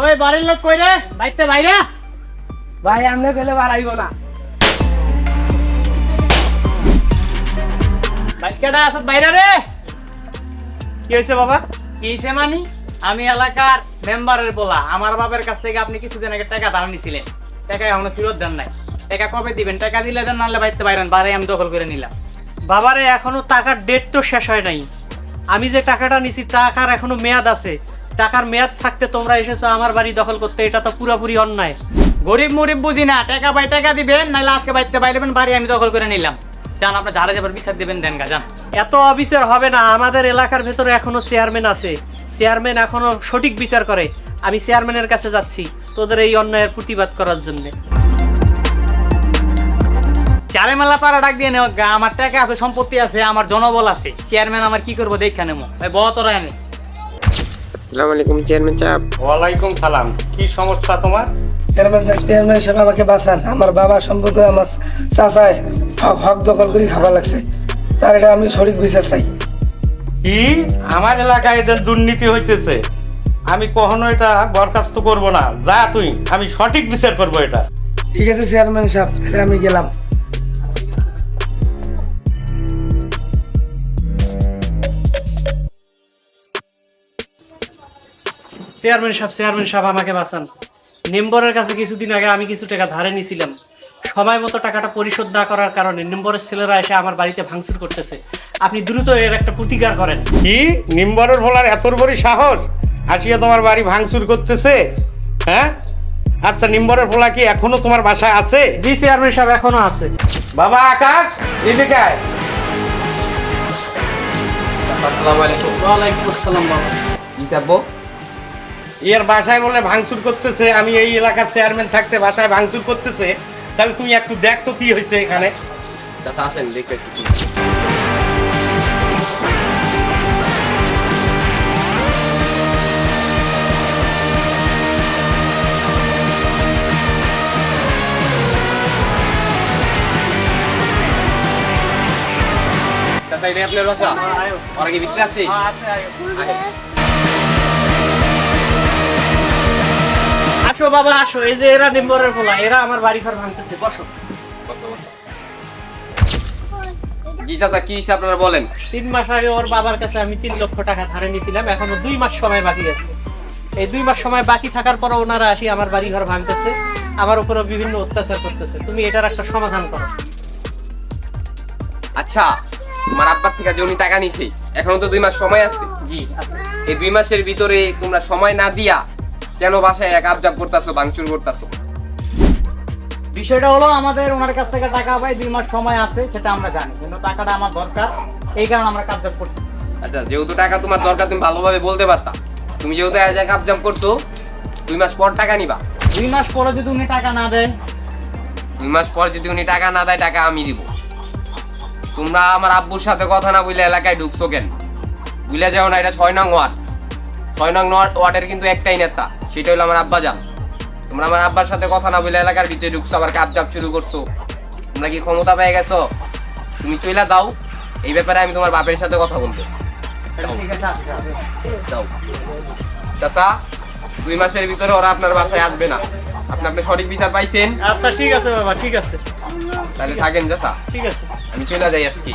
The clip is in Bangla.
ওই বাড়ির লোক কই রে? বাইতে বাইরে? ভাই আমনে গেলে বাড়াইব না। বাইকেটা আসত বাইরে রে। কি হয়েছে বাবা? কি হয়েছে মানি আমি এলাকার মেম্বারের বলা। আমার বাবার কাছ থেকে আপনি কিছুদিন আগে টাকা ধার নিছিলেন। টাকা এখনও ফেরত দেন নাই। টাকা কবে দিবেন? টাকা দিলে দেন নাহলে বাইতে বাইরেন। বারে আমি দখল করে নিলাম। বাবারে এখনও টাকার ডেট তো শেষ হয় নাই। আমি যে টাকাটা নিছি টাকার এখনও মেয়াদ আছে। টাকার মেয়াদ থাকতে তোমরা এসেছ আমার বাড়ি দখল করতে এটা তো পুরোপুরি অন্যায়। গরিব মরিব বুঝি না টাকা পাই টাকা দিবেন নাহলে আজকে বাইতে বাইরেবেন বাড়ি আমি দখল করে নিলাম। যান আপনার ঝাড়ে যাবার বিচার দিবেন দেন গা যান এত অবিচার হবে না আমাদের এলাকার ভেতরে এখনও চেয়ারম্যান আছে। চেয়ারম্যান এখনও সঠিক বিচার করে। আমি চেয়ারম্যানের কাছে যাচ্ছি তোদের এই অন্যায়ের প্রতিবাদ করার জন্য। চারে মেলা পাড়া ডাক দিয়ে নেও গা আমার টাকা আছে সম্পত্তি আছে আমার জনবল আছে। চেয়ারম্যান আমার কি করব দেখা নেব। তোরা আমি। আসসালামু আলাইকুম চেয়ারম্যান সাহেব ওয়ালাইকুম সালাম। কি সমস্যা তোমার? চেয়ারম্যান সাহেব চেয়ারম্যান সাহেব আমাকে বাঁচান। আমার বাবার সম্পর্কে আমার চাচায় হক হক দখল করে খাবার লাগছে। তার এটা আমি সঠিক বিচার চাই। কি? আমার এলাকায় এদের দুর্নীতি হইতেছে। আমি কখনো এটা বরখাস্ত করব না। যা তুই আমি সঠিক বিচার করব এটা। ঠিক আছে চেয়ারম্যান সাহেব তাহলে আমি গেলাম। চেয়ারম্যান সাহেব চেয়ারম্যান সাহেব আমাকে বাঁচান। নেম্বরের কাছে কিছুদিন আগে আমি কিছু টাকা ধারে নিয়েছিলাম। সময় মতো টাকাটা পরিশোধ না করার কারণে নেম্বরের ছেলেরা এসে আমার বাড়িতে ভাঙচুর করতেছে। আপনি দ্রুত এর একটা প্রতিকার করেন। কি? নিম্বরের ভোলার এত বড় সাহস? আসিয়া তোমার বাড়ি ভাঙচুর করতেছে? হ্যাঁ? আচ্ছা নিম্বরের ভোলা কি এখনও তোমার বাসায় আছে? জি চেয়ারম্যান সাহেব এখনও আছে। বাবা আকাশ এদিকে আয়। আসসালামু আলাইকুম। ওয়ালাইকুম আসসালাম বাবা। কি এর বাসায় বলে ভাঙচুর করতেছে আমি এই এলাকার চেয়ারম্যান থাকতে বাসায় ভাঙচুর করতেছে তাহলে তুমি একটু দেখ তো কি হয়েছে এখানে। আসেন দেখতেছি আপনার বাসা? ওরা কি ভিতরে আছে? আসো বাবা আসো। এই যে এরা নেম্বরের বলা এরা আমার বাড়ি ঘর ভাঙতেছে বসো। জি চাচা কি হিসাব আপনারা বলেন? তিন মাস আগে ওর বাবার কাছে আমি তিন লক্ষ টাকা ধারে নিয়েছিলাম এখনও দুই মাস সময় বাকি আছে। এই দুই মাস সময় বাকি থাকার পর ওনারা আসি আমার বাড়ি ঘর ভাঙতেছে আমার উপরে বিভিন্ন অত্যাচার করতেছে। তুমি এটার একটা সমাধান করো। আচ্ছা তোমার আব্বার থেকে যে উনি টাকা নিছে এখনও তো দুই মাস সময় আছে। জি এই দুই মাসের ভিতরে তোমরা সময় না দিয়া কেন বাসায় এক আবজাব করতেছো ভাঙচুর করতেছো? বিষয়টা হলো আমাদের ওনার কাছ থেকে টাকা পাই দুই মাস সময় আছে সেটা আমরা জানি। কিন্তু টাকাটা আমার দরকার এই কারণে আমরা কাজ করছি। আচ্ছা যেহেতু টাকা তোমার দরকার তুমি ভালোভাবে বলতে পারতা। তুমি যেহেতু এক জায়গায় আবজাব করছ দুই মাস পর টাকা নিবা। দুই মাস পরে যদি উনি টাকা না দেয়? দুই মাস পর যদি উনি টাকা না দেয় টাকা আমি দিব। তোমরা আমার আব্বুর সাথে কথা না বলে এলাকায় ঢুকছো কেন? বুঝলে যাও না এটা ছয় নং ওয়ার্ড। ছয় নং ওয়ার্ড- ওয়ার্ডের কিন্তু একটাই নেতা। সেটা হলো আমার আব্বা যান তোমরা আমার আব্বার সাথে কথা না বলে এলাকার ভিতরে ঢুকছো আবার কাবজাব শুরু করছ। তোমরা কি ক্ষমতা পেয়ে গেছো? তুমি চইলা দাও। এই ব্যাপারে আমি তোমার বাপের সাথে কথা বলব। দাও। ঠিক আচ্ছা দাও। চাচা দুই মাসের ভিতরে ওরা আপনার বাসায় আসবে না। আপনি আপনি সঠিক বিচার পাইছেন? আচ্ছা ঠিক আছে বাবা ঠিক আছে। তাহলে থাকেন চাচা। ঠিক আছে। আমি চলে যাই আজকে।